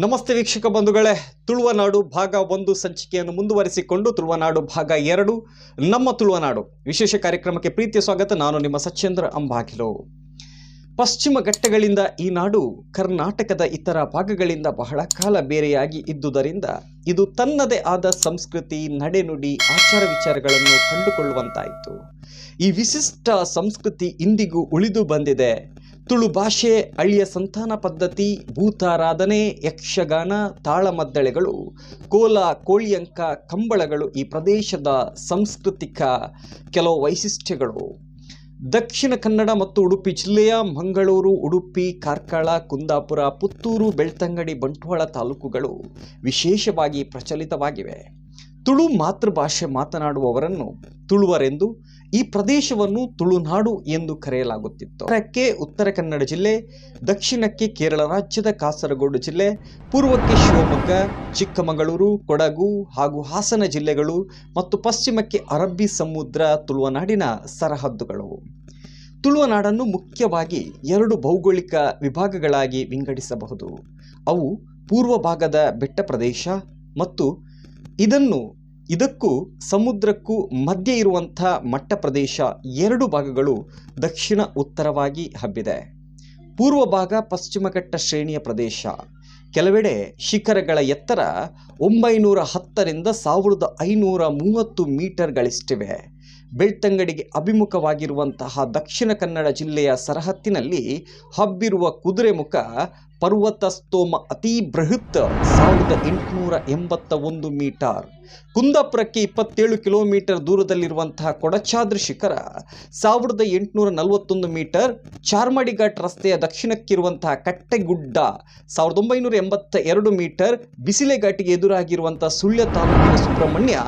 ನಮಸ್ತೆ ವೀಕ್ಷಕ ಬಂಧುಗಳೇ. ತುಳುವನಾಡು ಭಾಗ ಒಂದು ಸಂಚಿಕೆಯನ್ನು ಮುಂದುವರಿಸಿಕೊಂಡು ತುಳುವನಾಡು ಭಾಗ ಎರಡು, ನಮ್ಮ ತುಳುವನಾಡು. ವಿಶೇಷ ಕಾರ್ಯಕ್ರಮಕ್ಕೆ ಪ್ರೀತಿಯ ಸ್ವಾಗತ, ನಾನು ನಿಮ್ಮ ಸಚೇಂದ್ರ ಅಂಬಾಗಿಲು. ಪಶ್ಚಿಮ ಘಟ್ಟಗಳಿಂದ ಈ ನಾಡು, ಕರ್ನಾಟಕದ ಇತರ ಭಾಗಗಳಿಂದ ಬಹಳ ಕಾಲ ಬೇರೆಯಾಗಿ ಇದ್ದುದರಿಂದ, ಇದು ತನ್ನದೇ ಆದ ಸಂಸ್ಕೃತಿ, ನಡೆನುಡಿ, ಆಚಾರ ವಿಚಾರಗಳನ್ನು ಕಂಡುಕೊಳ್ಳುವಂತಾಯಿತು. ಈ ವಿಶಿಷ್ಟ ಸಂಸ್ಕೃತಿ ಇಂದಿಗೂ ಉಳಿದು ಬಂದಿದೆ. ತುಳು ಭಾಷೆ ಅಳಿಯ ಸಂತಾನ ಪದ್ಧತಿ, ಭೂತಾರಾಧನೆ, ಯಕ್ಷಗಾನ, ತಾಳಮದ್ದಳೆಗಳು, ಕೋಲ, ಕೋಳಿಯಂಕ, ಕಂಬಳಗಳು ಈ ಪ್ರದೇಶದ ಸಾಂಸ್ಕೃತಿಕ ಕೆಲವು ವೈಶಿಷ್ಟ್ಯಗಳು. ದಕ್ಷಿಣ ಕನ್ನಡ ಮತ್ತು ಉಡುಪಿ ಜಿಲ್ಲೆಯ ಮಂಗಳೂರು, ಉಡುಪಿ, ಕಾರ್ಕಳ, ಕುಂದಾಪುರ, ಪುತ್ತೂರು, ಬೆಳ್ತಂಗಡಿ, ಬಂಟ್ವಾಳ ತಾಲೂಕುಗಳು ವಿಶೇಷವಾಗಿ ಪ್ರಚಲಿತವಾಗಿವೆ. ತುಳು ಮಾತೃಭಾಷೆ ಮಾತನಾಡುವವರನ್ನು ತುಳುವರೆಂದು ಈ ಪ್ರದೇಶವನ್ನು ತುಳುನಾಡು ಎಂದು ಕರೆಯಲಾಗುತ್ತಿತ್ತು. ಉತ್ತರಕ್ಕೆ ಉತ್ತರ ಕನ್ನಡ ಜಿಲ್ಲೆ, ದಕ್ಷಿಣಕ್ಕೆ ಕೇರಳ ರಾಜ್ಯದ ಕಾಸರಗೋಡು ಜಿಲ್ಲೆ, ಪೂರ್ವಕ್ಕೆ ಶಿವಮೊಗ್ಗ, ಚಿಕ್ಕಮಗಳೂರು, ಕೊಡಗು ಹಾಗೂ ಹಾಸನ ಜಿಲ್ಲೆಗಳು ಮತ್ತು ಪಶ್ಚಿಮಕ್ಕೆ ಅರಬ್ಬಿ ಸಮುದ್ರ ತುಳುವನಾಡಿನ ಸರಹದ್ದುಗಳು. ತುಳುವನಾಡನ್ನು ಮುಖ್ಯವಾಗಿ ಎರಡು ಭೌಗೋಳಿಕ ವಿಭಾಗಗಳಾಗಿ ವಿಂಗಡಿಸಬಹುದು. ಅವು ಪೂರ್ವ ಭಾಗದ ಬೆಟ್ಟ ಪ್ರದೇಶ ಮತ್ತು ಇದನ್ನು ಇದಕ್ಕೂ ಸಮುದ್ರಕ್ಕೂ ಮಧ್ಯೆ ಇರುವಂಥ ಮಟ್ಟ ಪ್ರದೇಶ ಎರಡು ಭಾಗಗಳು ದಕ್ಷಿಣ ಉತ್ತರವಾಗಿ ಹಬ್ಬಿದೆ. ಪೂರ್ವ ಭಾಗ ಪಶ್ಚಿಮ ಘಟ್ಟ ಶ್ರೇಣಿಯ ಪ್ರದೇಶ. ಕೆಲವೆಡೆ ಶಿಖರಗಳ ಎತ್ತರ ಒಂಬೈನೂರ ಹತ್ತರಿಂದ ಸಾವಿರದ ಐನೂರ ಮೂವತ್ತು ಮೀಟರ್ಗಳಿಷ್ಟಿವೆ ಬೆಳ್ತಂಗಡಿಗೆ ಅಭಿಮುಖವಾಗಿರುವಂತಹ ದಕ್ಷಿಣ ಕನ್ನಡ ಜಿಲ್ಲೆಯ ಸರಹತ್ತಿನಲ್ಲಿ ಹಬ್ಬಿರುವ ಕುದುರೆಮುಖ ಪರ್ವತ ಸ್ತೋಮ ಅತಿ ಬೃಹತ್ ಸಾವಿರದ ಎಂಟುನೂರ ಎಂಬತ್ತ ಒಂದು ಮೀಟರ್. ಕುಂದಾಪುರಕ್ಕೆ ಇಪ್ಪತ್ತೇಳು ಕಿಲೋಮೀಟರ್ ದೂರದಲ್ಲಿರುವಂತಹ ಕೊಡಚಾದ್ರಿ ಶಿಖರ ಸಾವಿರದ ಎಂಟುನೂರ ನಲವತ್ತೊಂದು ಮೀಟರ್ ಚಾರ್ಮಾಡಿ ಘಾಟ್ ರಸ್ತೆಯ ದಕ್ಷಿಣಕ್ಕಿರುವಂತಹ ಕಟ್ಟೆಗುಡ್ಡ ಸಾವಿರದ ಒಂಬೈನೂರ ಎಂಬತ್ತ ಎರಡು ಮೀಟರ್ ಬಿಸಿಲೆ ಘಾಟಿಗೆ ಎದುರಾಗಿರುವಂತಹ ಸುಳ್ಯ ತಾಲೂಕಿನ ಸುಬ್ರಹ್ಮಣ್ಯ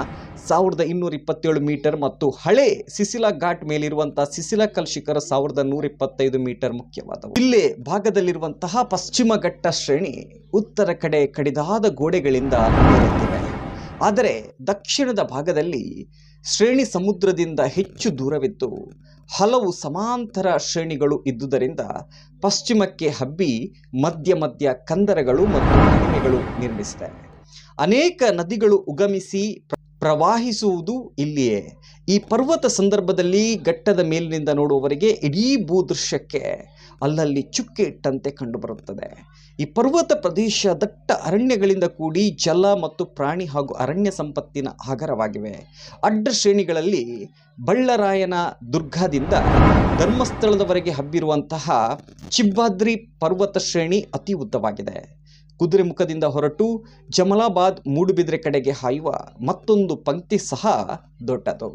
ಸಾವಿರದ ಇನ್ನೂರ ಇಪ್ಪತ್ತೇಳು ಮೀಟರ್ ಮತ್ತು ಹಳೆ ಸಿಸಿಲಾ ಘಾಟ್ ಮೇಲಿರುವಂತಹ ಸಿಸಿಲಾಕಲ್ ಶಿಖರ ಸಾವಿರದ ನೂರ ಇಪ್ಪತ್ತೈದು ಮೀಟರ್ ಮುಖ್ಯವಾದವು. ಇಲ್ಲೇ ಭಾಗದಲ್ಲಿರುವಂತಹ ಪಶ್ಚಿಮ ಘಟ್ಟ ಶ್ರೇಣಿ ಉತ್ತರ ಕಡೆ ಕಡಿದಾದ ಗೋಡೆಗಳಿಂದ ಮೇಲೆತ್ತಿವೆ ಆದರೆ ದಕ್ಷಿಣದ ಭಾಗದಲ್ಲಿ ಶ್ರೇಣಿ ಸಮುದ್ರದಿಂದ ಹೆಚ್ಚು ದೂರವಿದ್ದು, ಹಲವು ಸಮಾಂತರ ಶ್ರೇಣಿಗಳು ಇದ್ದುದರಿಂದ ಪಶ್ಚಿಮಕ್ಕೆ ಹಬ್ಬಿ ಮಧ್ಯ ಮಧ್ಯ ಕಂದರಗಳು ಮತ್ತು ಕಣಿವೆಗಳು ನಿರ್ಮಿಸಿದೆ. ಅನೇಕ ನದಿಗಳು ಉಗಮಿಸಿ ಪ್ರವಾಹಿಸುವುದು ಇಲ್ಲಿಯೇ. ಈ ಪರ್ವತ ಸಂದರ್ಭದಲ್ಲಿ ಘಟ್ಟದ ಮೇಲಿನಿಂದ ನೋಡುವವರಿಗೆ ಇಡೀ ಭೂದೃಶ್ಯಕ್ಕೆ ಅಲ್ಲಲ್ಲಿ ಚುಕ್ಕೆ ಇಟ್ಟಂತೆ ಕಂಡುಬರುತ್ತದೆ. ಈ ಪರ್ವತ ಪ್ರದೇಶ ದಟ್ಟ ಅರಣ್ಯಗಳಿಂದ ಕೂಡಿ ಜಲ ಮತ್ತು ಪ್ರಾಣಿ ಹಾಗೂ ಅರಣ್ಯ ಸಂಪತ್ತಿನ ಆಗರವಾಗಿವೆ ಅಡ್ಡ ಶ್ರೇಣಿಗಳಲ್ಲಿ ಬಳ್ಳರಾಯನ ದುರ್ಗದಿಂದ ಧರ್ಮಸ್ಥಳದವರೆಗೆ ಹಬ್ಬಿರುವಂತಹ ಚಿಬ್ಬಾದ್ರಿ ಪರ್ವತ ಶ್ರೇಣಿ ಅತಿ ಉದ್ದವಾಗಿದೆ. ಕುದುರೆಮುಖದಿಂದ ಹೊರಟು ಜಮಲಾಬಾದ್ ಮೂಡುಬಿದ್ರೆ ಕಡೆಗೆ ಹಾಯುವ ಮತ್ತೊಂದು ಪಂಕ್ತಿ ಸಹ ದೊಡ್ಡದು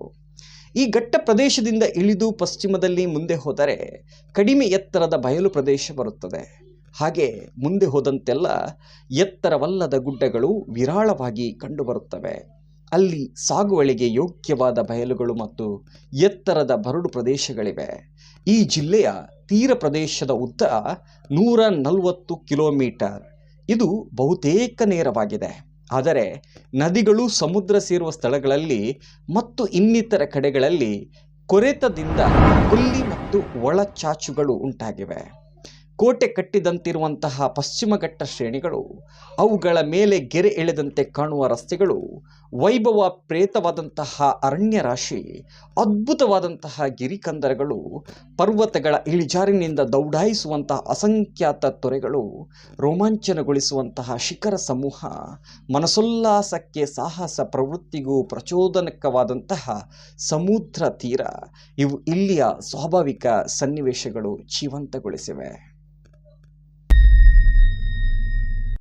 ಈ ಘಟ್ಟ ಪ್ರದೇಶದಿಂದ ಇಳಿದು ಪಶ್ಚಿಮದಲ್ಲಿ ಮುಂದೆ ಹೋದರೆ ಕಡಿಮೆ ಎತ್ತರದ ಬಯಲು ಪ್ರದೇಶ ಬರುತ್ತದೆ. ಹಾಗೆ ಮುಂದೆ ಹೋದಂತೆಲ್ಲ ಎತ್ತರವಲ್ಲದ ಗುಡ್ಡಗಳು ವಿರಾಳವಾಗಿ ಕಂಡುಬರುತ್ತವೆ. ಅಲ್ಲಿ ಸಾಗುವಳಿಗೆ ಯೋಗ್ಯವಾದ ಬಯಲುಗಳು ಮತ್ತು ಎತ್ತರದ ಬರಡು ಪ್ರದೇಶಗಳಿವೆ. ಈ ಜಿಲ್ಲೆಯ ತೀರ ಪ್ರದೇಶದ ಉದ್ದ ನೂರ ನಲವತ್ತು ಕಿಲೋಮೀಟರ್. ಇದು ಬಹುತೇಕ ನೇರವಾಗಿದೆ. ಆದರೆ ನದಿಗಳು ಸಮುದ್ರ ಸೇರುವ ಸ್ಥಳಗಳಲ್ಲಿ ಮತ್ತು ಇನ್ನಿತರ ಕಡೆಗಳಲ್ಲಿ ಕೊರೆತದಿಂದ ಕೊಲ್ಲಿ ಮತ್ತು ಒಳಚಾಚುಗಳು ಉಂಟಾಗಿವೆ. ಕೋಟೆ ಕಟ್ಟಿದಂತಿರುವಂತಹ ಪಶ್ಚಿಮ ಘಟ್ಟ ಶ್ರೇಣಿಗಳು, ಅವುಗಳ ಮೇಲೆ ಗೆರೆ ಎಳೆದಂತೆ ಕಾಣುವ ರಸ್ತೆಗಳು, ವೈಭವ ಪ್ರೇತವಾದಂತಹ ಅರಣ್ಯ ರಾಶಿ ಅದ್ಭುತವಾದಂತಹ ಗಿರಿಕಂದರಗಳು, ಪರ್ವತಗಳ ಇಳಿಜಾರಿನಿಂದ ದೌಡಾಯಿಸುವಂತಹ ಅಸಂಖ್ಯಾತ ತೊರೆಗಳು, ರೋಮಾಂಚನಗೊಳಿಸುವಂತಹ ಶಿಖರ ಸಮೂಹ ಮನಸೋಲ್ಲಾಸಕ್ಕೆ ಸಾಹಸ ಪ್ರವೃತ್ತಿಗೂ ಪ್ರಚೋದನಕವಾದಂತಹ ಸಮುದ್ರ ತೀರ, ಇವು ಇಲ್ಲಿಯ ಸ್ವಾಭಾವಿಕ ಸನ್ನಿವೇಶಗಳು ಜೀವಂತಗೊಳಿಸಿವೆ.